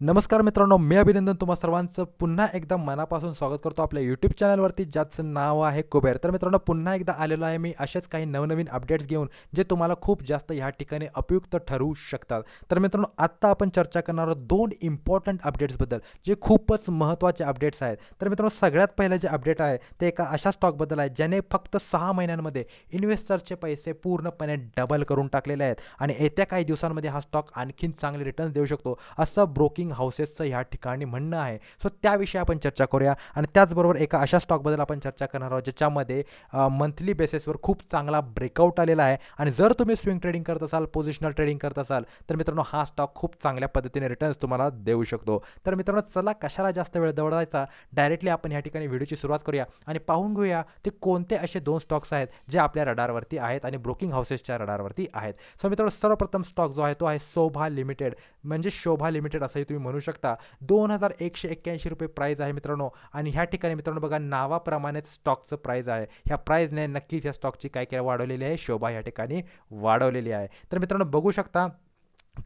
नमस्कार मित्रांनो मी अभिनंदन तुम्हा सर्वांचं. पुन्हा एकदा मनापासून स्वागत करतो आपल्या यूट्यूब चॅनलवरती ज्याचं नाव आहे कुबेर. तर मित्रांनो पुन्हा एकदा आलेलो आहे मी असेच काही नवनवीन अपडेट्स घेऊन जे तुम्हाला खूप जास्त ह्या ठिकाणी उपयुक्त ठरवू शकतात. तर मित्रांनो आत्ता आपण चर्चा करणार आहोत दोन इम्पॉर्टंट अपडेट्सबद्दल जे खूपच महत्त्वाचे अपडेट्स आहेत. तर मित्रांनो सगळ्यात पहिलं जे अपडेट आहे ते एका अशा स्टॉकबद्दल आहे ज्याने फक्त सहा महिन्यांमध्ये इन्व्हेस्टरचे पैसे पूर्णपणे डबल करून टाकलेले आहेत. आणि येत्या काही दिवसांमध्ये हा स्टॉक आणखीन चांगले रिटर्न्स देऊ शकतो. असं ब्रोकिंग हाऊसेसचं ह्या ठिकाणी म्हणणं आहे. सो त्याविषयी आपण चर्चा करूया. आणि त्याचबरोबर एका अशा स्टॉकबद्दल आपण चर्चा करणार आहोत ज्याच्यामध्ये मंथली बेसिसवर खूप चांगला ब्रेकआउट आलेला आहे. आणि जर तुम्ही स्विंग ट्रेडिंग करत असाल पोझिशनल ट्रेडिंग करत असाल तर मित्रांनो हा स्टॉक खूप चांगल्या पद्धतीने रिटर्न्स तुम्हाला देऊ शकतो. तर मित्रांनो चला कशाला जास्त वेळ दवडायचा? डायरेक्टली आपण ह्या ठिकाणी व्हिडिओची सुरुवात करूया. आणि पाहून घेऊया ते कोणते असे दोन स्टॉक्स आहेत जे आपल्या रडारवरती आहेत आणि ब्रोकिंग हाऊसेसच्या रडारवरती आहेत. सो मित्रांनो सर्वप्रथम स्टॉक जो आहे तो आहे शोभा लिमिटेड म्हणजे शोभा लिमिटेड असंही तुम्ही म्हणू शकता. दोन हजार एकशे एक्क्याऐंशी रुपये प्राईज आहे मित्रांनो. आणि ह्या ठिकाणी मित्रांनो बघा नावाप्रमाणेच स्टॉकचं प्राईज आहे. ह्या प्राईजने नक्कीच या स्टॉकची काय काय वाढवलेली आहे? शोभा या ठिकाणी वाढवलेली आहे. तर मित्रांनो बघू शकता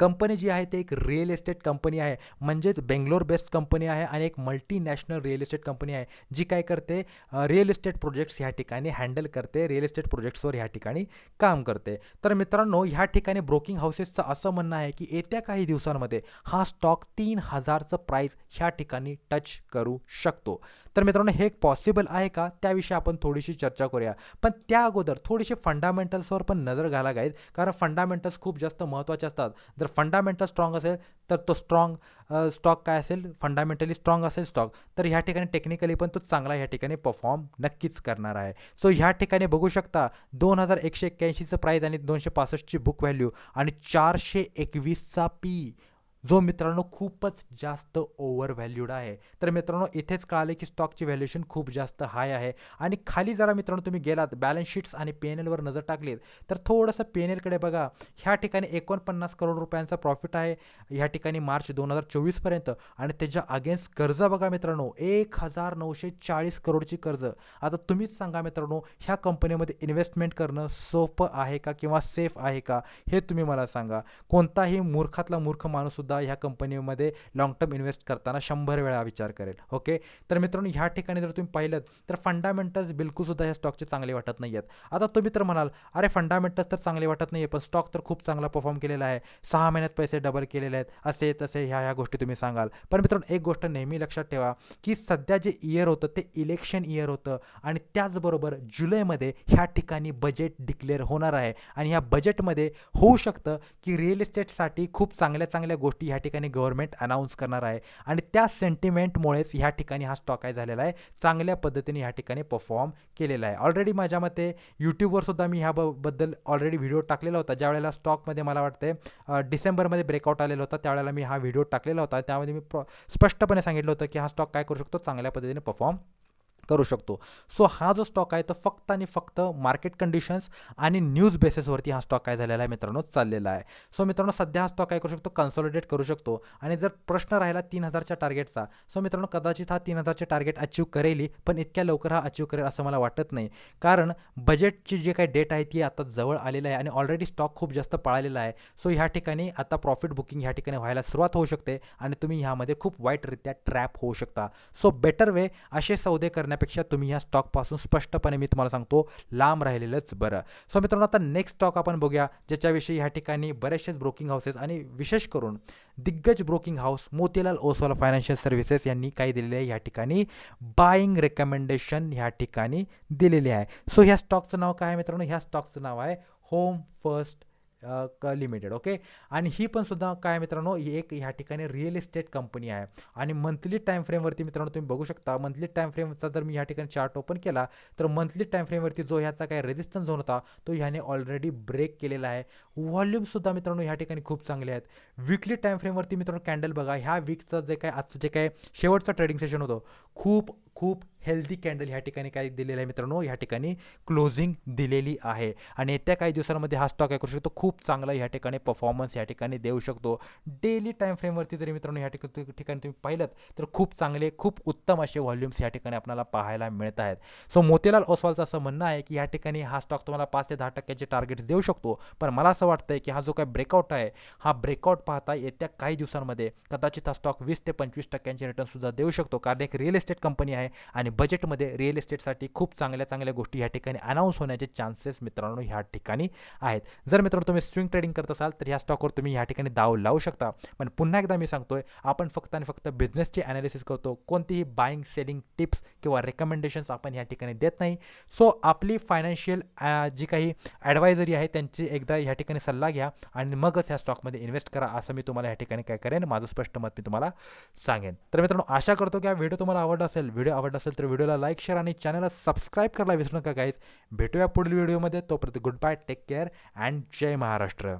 कंपनी जी आहे ते एक रिअल इस्टेट कंपनी आहे. म्हणजेच बेंगलोर बेस्ड कंपनी आहे आणि एक मल्टीनॅशनल रिअल इस्टेट कंपनी आहे जी काय करते रिअल इस्टेट प्रोजेक्ट्स ह्या ठिकाणी हँडल करते रिअल इस्टेट प्रोजेक्ट्सवर ह्या ठिकाणी काम करते. तर मित्रांनो ह्या ठिकाणी ब्रोकिंग हाऊसेसचं असं म्हणणं आहे की येत्या काही दिवसांमध्ये हा स्टॉक तीन हजारचं प्राईस ह्या ठिकाणी टच करू शकतो. तर मित्रांनो हे पॉसिबल आहे का? त्याविषयी आपण थोडीशी चर्चा करूया. पण त्या अगोदर थोडीशी फंडामेंटल्सवर पण नजर घाला गाईत कारण फंडामेंटल्स खूप जास्त महत्त्वाचे असतात. जर फंडामेंटल स्ट्रॉंग असेल तर तो स्ट्रॉंग स्टॉक काय असेल? फंडामेंटली स्ट्रॉंग असेल स्टॉक तर ह्या ठिकाणी टेक्निकली पण तो चांगला ह्या ठिकाणी परफॉर्म नक्कीच करणार आहे. सो ह्या ठिकाणी बघू शकता दोन हजार एकशे एक्क्याऐंशीचं प्राईज आणि दोनशे पासष्टची बुक व्हॅल्यू आणि चारशे एकवीसचा पी जो मित्रांनो खूपच जास्त ओव्हर व्हॅल्यूड आहे. तर मित्रांनो इथेच कळाले की स्टॉकची व्हॅल्युएशन खूप जास्त हाय आहे. आणि खाली जरा मित्रांनो तुम्ही गेलात बॅलन्स शीट्स आणि पी एन एलवर नजर टाकलीत तर थोडंसं पी एन एलकडे बघा. ह्या ठिकाणी एकोणपन्नास करोड रुपयांचा प्रॉफिट आहे. ह्या ठिकाणी मार्च दोन हजार चोवीसपर्यंत आणि त्याच्या अगेन्स्ट कर्ज बघा मित्रांनो एक हजार नऊशे चाळीस करोडची कर्ज. आता तुम्हीच सांगा मित्रांनो ह्या कंपनीमध्ये इन्व्हेस्टमेंट करणं सोपं आहे का किंवा सेफ आहे का हे तुम्ही मला सांगा. कोणताही मूर्खातला मूर्ख माणूससुद्धा सुद्धा ह्या कंपनीमध्ये लाँग टर्म इन्व्हेस्ट करताना शंभर वेळा विचार करेल. ओके तर मित्रांनो ह्या ठिकाणी जर तुम्ही पाहिलं तर फंडामेंटल्स बिलकुलसुद्धा ह्या स्टॉकचे चांगले वाटत नाही आहेत आता तुम्ही तर म्हणाल अरे फंडामेंटल्स तर चांगले वाटत नाही आहे पण स्टॉक तर खूप चांगला परफॉर्म केलेला आहे. सहा महिन्यात पैसे डबल केलेले आहेत. असे तसे ह्या ह्या गोष्टी तुम्ही सांगाल. पण मित्रांनो एक गोष्ट नेहमी लक्षात ठेवा की सध्या जे इयर होतं ते इलेक्शन इयर होतं. आणि त्याचबरोबर जुलैमध्ये ह्या ठिकाणी बजेट डिक्लेअर होणार आहे. आणि ह्या बजेटमध्ये होऊ शकतं की रिअल इस्टेटसाठी खूप चांगल्या चांगल्या गोष्टी गोष्टी ह्या ठिकाणी गव्हर्नमेंट अनाऊन्स करणार आहे. आणि त्या सेंटिमेंटमुळेच ह्या ठिकाणी हा स्टॉक काय झालेला आहे. चांगल्या पद्धतीने ह्या ठिकाणी परफॉर्म केलेला आहे. ऑलरेडी माझ्या मते यूट्यूबवर सुद्धा मी ह्याबद्दल ऑलरेडी व्हिडिओ टाकलेला होता. ज्यावेळेला स्टॉकमध्ये मला वाटते डिसेंबरमध्ये ब्रेकआउट आलेला होता त्यावेळेला मी हा व्हिडिओ टाकलेला होता. त्यामध्ये मी स्पष्टपणे सांगितलं होतं की हा स्टॉक काय करू शकतो? चांगल्या पद्धतीने परफॉर्म करू शकतो. सो हा जो स्टॉक आहे तो फक्त आणि फक्त मार्केट कंडिशन्स आणि न्यूज बेसिसवरती हा स्टॉक काय झालेला आहे मित्रांनो चाललेला आहे. सो मित्रांनो सध्या हा स्टॉक काय करू शकतो कन्सॉलिडेट करू शकतो. आणि जर प्रश्न राहिला तीन हजारच्या टार्गेटचा सो मित्रांनो कदाचित हा तीन हजारचे टार्गेट अचीव करेल पण इतक्या लवकर हा अचीव करेल असं मला वाटत नाही. कारण बजेटची जी काही डेट आहे ती आता जवळ आलेलं आहे आणि ऑलरेडी स्टॉक खूप जास्त पळालेला आहे. सो ह्या ठिकाणी आता प्रॉफिट बुकिंग ह्या ठिकाणी व्हायला सुरुवात होऊ शकते आणि तुम्ही ह्यामध्ये खूप वाईटरित्या ट्रॅप होऊ शकता. सो बेटर वे असे सौदे करणे करण्यापेक्षा तुम्ही ह्या स्टॉकपासून स्पष्टपणे मी तुम्हाला सांगतो लांब राहिलेलंच बरं. सो मित्रांनो आता नेक्स्ट स्टॉक आपण बघूया ज्याच्याविषयी ह्या ठिकाणी बरेचसेच ब्रोकिंग हाऊसेस आणि विशेष करून दिग्गज broking house Motilal Oswal financial services यांनी काय दिलेले आहे ह्या ठिकाणी बाईंग रेकमेंडेशन ह्या ठिकाणी दिलेले आहे. सो ह्या स्टॉकचं नाव काय आहे मित्रांनो? ह्या स्टॉकचं नाव आहे होम फर्स्ट क लिमिटेड ओके आणि ही पण सुद्धा काय मित्रांनो ही एक ह्या ठिकाणी रिअल इस्टेट कंपनी आहे. आणि मंथली टाईम फ्रेमवरती मित्रांनो तुम्ही बघू शकता मंथली टाईम फ्रेमचा जर मी ह्या ठिकाणी चार्ट ओपन केला तर मंथली टाईम फ्रेमवरती जो ह्याचा काय रेजिस्टन्स झोन होता तो ह्याने ऑलरेडी ब्रेक केलेला आहे. व्हॉल्यूमसुद्धा मित्रांनो ह्या ठिकाणी खूप चांगले आहेत. विकली टाईम फ्रेमवरती मित्रांनो कॅन्डल बघा ह्या वीकचं जे काय आजचं जे काय शेवटचं ट्रेडिंग सेशन होतं खूप खूप हेल्दी कॅन्डल ह्या ठिकाणी काय दिलेलं आहे मित्रांनो? ह्या ठिकाणी क्लोजिंग दिलेली आहे. आणि येत्या काही दिवसांमध्ये हा स्टॉक काय करू शकतो. खूप चांगला ह्या ठिकाणी परफॉर्मन्स या ठिकाणी देऊ शकतो. डेली टाईम फ्रेमवरती जरी मित्रांनो ह्या ठिकाणी ठिकाणी तुम्ही पाहिलं तर खूप चांगले खूप उत्तम असे व्हॉल्यूम्स या ठिकाणी आपल्याला पाहायला मिळत आहेत. सो मोतीलाल ओसवालचं असं म्हणणं आहे की ह्या ठिकाणी हा स्टॉक तुम्हाला पाच ते दहा टक्क्याचे टार्गेट्स देऊ शकतो. पण मला असं वाटतं की हा जो काय ब्रेकआउट आहे हा ब्रेकआउट पाहता येत्या काही दिवसांमध्ये कदाचित हा स्टॉक वीस ते पंचवीस टक्क्यांचे रिटर्नसुद्धा देऊ शकतो. कारण एक रिअल इस्टेट कंपनी आहे आणि बजेटमध्ये रिअल इस्टेटसाठी खूप चांगल्या चांगल्या गोष्टी या ठिकाणी अनाऊन्स होण्याचे चान्सेस मित्रांनो ह्या ठिकाणी आहेत. जर मित्रांनो तुम्ही स्विंग ट्रेडिंग करत असाल तर ह्या स्टॉकवर तुम्ही ह्या ठिकाणी दाव लावू शकता. पण पुन्हा एकदा मी सांगतोय आपण फक्त आणि फक्त बिझनेसचे ॲनालिसिस करतो. कोणतीही बाईंग सेलिंग टिप्स किंवा रेकमेंडेशन्स आपण ह्या ठिकाणी देत नाही. सो आपली फायनान्शियल जी काही ॲडवायझरी आहे त्यांची एकदा ह्या ठिकाणी सल्ला घ्या आणि मगच ह्या स्टॉकमध्ये इन्व्हेस्ट करा असं मी तुम्हाला या ठिकाणी काय करेन माझं स्पष्ट मत मी तुम्हाला सांगेन. तर मित्रांनो आशा करतो की हा व्हिडिओ तुम्हाला आवडला असेल. व्हिडिओ आवडला असेल तर व्हिडिओला लाईक शेअर आणि चॅनलला सबस्क्राईब करायला विसरू नका गाईज भेटूया पुढील व्हिडिओमध्ये. तोपर्यंत good bye take care and Jai Maharashtra.